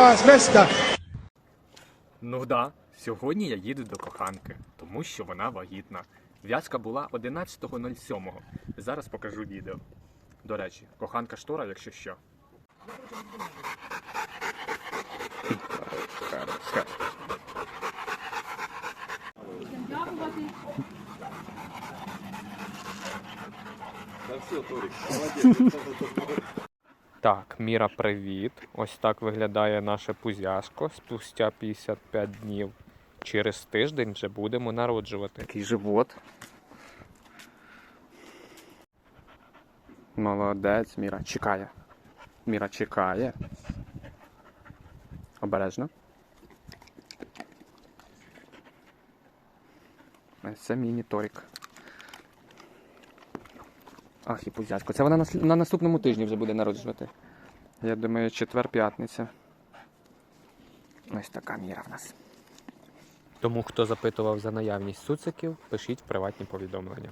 size Leicester. Ну да, сьогодні я їду до коханки, тому що вона вагітна. В'язка була 11.07. Зараз покажу відео. До речі, коханка штора, якщо що. Так, Міра, привіт. Ось так виглядає наше пузяшко спустя 55 днів. Через тиждень вже будемо народжувати. Такий живот. Молодець, Міра. Чекає. Міра чекає. Обережно. Це міні-торік. Ах, і пузячко. Це вона на, на наступному тижні вже буде народжувати. Я думаю, четвер-п'ятниця. Ось така міра в нас. Тому, хто запитував за наявність суциків, пишіть в приватні повідомлення.